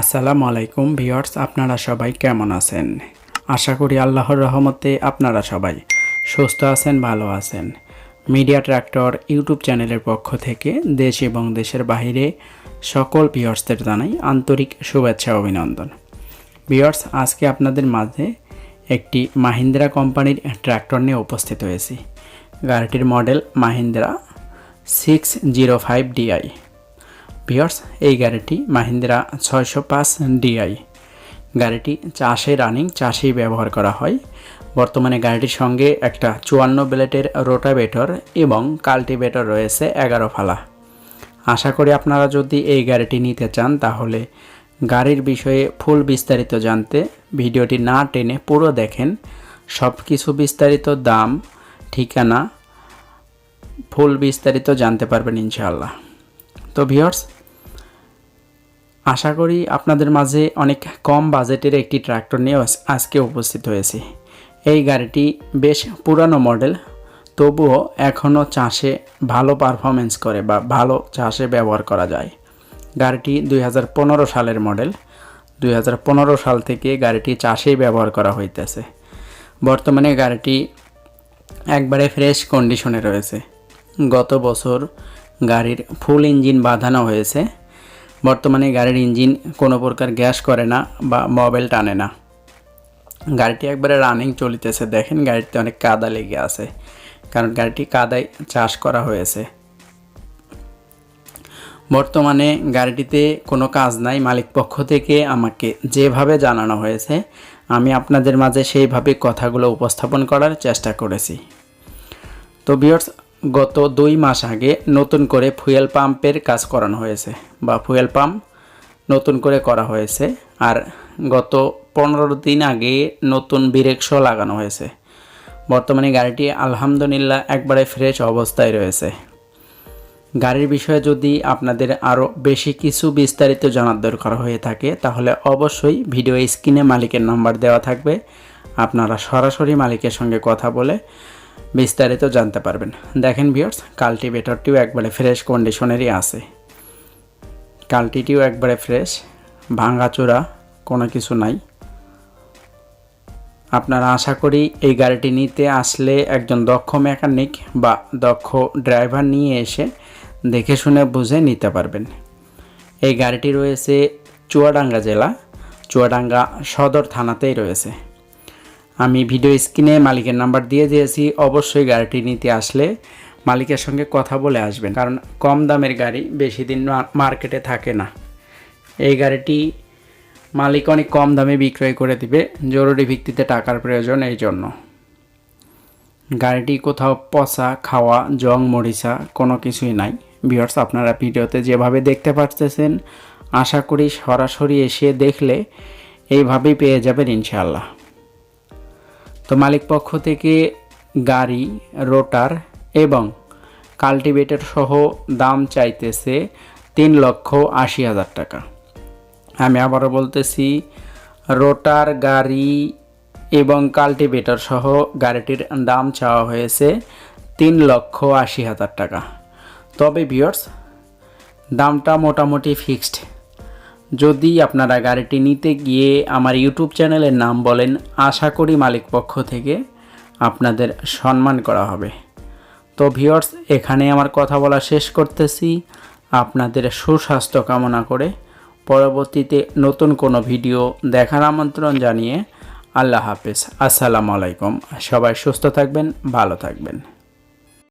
আসসালামু আলাইকুম ভিউয়ার্স, আপনারা সবাই কেমন আছেন? আশা করি আল্লাহর রহমতে আপনারা সবাই সুস্থ আছেন, ভালো আছেন। মিডিয়া ট্র্যাক্টর ইউটিউব চ্যানেলের পক্ষ থেকে দেশ এবং দেশের বাইরে সকল ভিউয়ার্সদের জানাই আন্তরিক শুভেচ্ছা, অভিনন্দন। ভিউয়ার্স, আজকে আপনাদের মাঝে একটি মাহিন্দ্রা কোম্পানির ট্র্যাক্টর নিয়ে উপস্থিত হয়েছি। গাড়িটির model Mahindra six zero five DI viewers এই গাড়িটি মাহিন্দ্রা ছয়শো পাঁচ ডিআই। গাড়িটি চাষে রানিং, চাষেই ব্যবহার করা হয়। বর্তমানে গাড়িটির সঙ্গে একটা চুয়ান্ন ব্লেটের রোটাভেটর এবং কাল্টিভেটর রয়েছে এগারো ফালা। আশা করি আপনারা যদি এই গাড়িটি নিতে চান, তাহলে গাড়ির বিষয়ে ফুল বিস্তারিত জানতে ভিডিওটি না টেনে পুরো দেখেন। সব কিছু বিস্তারিত দাম, ঠিকানা, ফুল বিস্তারিত জানতে পারবেন ইনশাআল্লাহ। তো ভিওর্স আশা করি আপনাদের মাঝে অনেক কম বাজেটের একটি ট্রাক্টর নিয়ে আজ- আজকে উপস্থিত হয়েছি। এই গাড়িটি বেশ পুরানো মডেল, তবুও এখনও চাষে ভালো পারফরমেন্স করে বা ভালো চাষে ব্যবহার করা যায়। গাড়িটি দুই হাজার পনেরো সালের মডেল, দুই হাজার পনেরো সাল থেকে গাড়িটি চাষেই ব্যবহার করা হইতেছে। বর্তমানে গাড়িটি একবারে ফ্রেশ কন্ডিশনে রয়েছে। গত বছর গাড়ির ফুল ইঞ্জিন বাঁধানো হয়েছে। বর্তমানে গাড়ির ইঞ্জিন কোনো প্রকার গ্যাস করে না বা মোবাইল টানে না। গাড়িটি একবারে রানিং চলিতেছে। দেখেন গাড়িতে অনেক কাদা লেগে আছে, কারণ গাড়িটি কাদায় চাষ করা হয়েছে। বর্তমানে গাড়িটিতে কোনো কাজ নাই। মালিক পক্ষ থেকে আমাকে যেভাবে জানানো হয়েছে, আমি আপনাদের মাঝে সেইভাবে কথাগুলো উপস্থাপন করার চেষ্টা করেছি। তো বিয়ার্স গত দুই মাস আগে নতুন করে ফুয়েল পাম্পের কাজ করানো হয়েছে বা ফুয়েল পাম্প নতুন করে করা হয়েছে আর গত পনেরো দিন আগে নতুন ব্রেকশো লাগানো হয়েছে। বর্তমানে গাড়িটি আলহামদুলিল্লাহ একবারে ফ্রেশ অবস্থায় রয়েছে। গাড়ির বিষয়ে যদি আপনাদের আরও বেশি কিছু বিস্তারিত জানার দরকার হয়ে থাকে, তাহলে অবশ্যই ভিডিও স্ক্রিনে মালিকের নাম্বার দেওয়া থাকবে। আপনারা সরাসরি মালিকের সঙ্গে কথা বলে বিস্তারিত জানতে পারবেন। দেখেন ভিউয়ার্স কাল্টিভেটরটিও একবারে ফ্রেশ কন্ডিশনেরই আছে। কাল্টিটিও একবারে ফ্রেশ ভাঙাচোরা কোনো কিছু নাই। আপনারা আশা করি এই গাড়িটি নিতে আসলে একজন দক্ষ মেকানিক বা দক্ষ ড্রাইভার নিয়ে এসে দেখে শুনে বুঝে নিতে পারবেন। এই গাড়িটি রয়েছে চুয়াডাঙ্গা জেলা, চুয়াডাঙ্গা সদর থানাতেই রয়েছে। আমি ভিডিও স্ক্রিনে মালিকের নাম্বার দিয়ে দিয়েছি। অবশ্যই গাড়িটি নিতে আসলে মালিকের সঙ্গে কথা বলে আসবেন, কারণ কম দামের গাড়ি বেশি দিন মার্কেটে থাকে না। এই গাড়িটি মালিক অনেক কম দামে বিক্রয় করে দিবে, জরুরি ভিত্তিতে টাকার প্রয়োজন এই জন্য। গাড়িটি কোথাও পচা, খাওয়া, জং, মরিচা কোনো কিছুই নাই। ভিউয়ার্স, আপনারা ভিডিওতে যেভাবে দেখতে পাচ্ছেন আশা করি সরাসরি এসে দেখলে এইভাবেই পেয়ে যাবেন ইনশাআল্লাহ। তো মালিক পক্ষ থেকে গাড়ি, রোটার এবং কাল্টিভেটর সহ দাম চাইতেছে তিন লক্ষ আশি হাজার টাকা। আমি আবারও বলতেছি, রোটার, গাড়ি এবং কাল্টিভেটর সহ গাড়িটির দাম চাওয়া হয়েছে তিন লক্ষ আশি হাজার টাকা। তবে বিয়ার্স দামটা মোটামুটি ফিক্সড। যদি আপনারা গাড়িটি নিতে গিয়ে আমার ইউটিউব চ্যানেলের নাম বলেন আশা করি মালিক পক্ষ থেকে আপনাদের সম্মান করা হবে। তো ভিওর্স এখানে আমার কথা বলা শেষ করতেছি। আপনাদের সুস্বাস্থ্য কামনা করে পরবর্তীতে নতুন কোনো ভিডিও দেখার আমন্ত্রণ জানিয়ে আল্লাহ হাফেজ। আসসালামু আলাইকুম। সবাই সুস্থ থাকবেন, ভালো থাকবেন।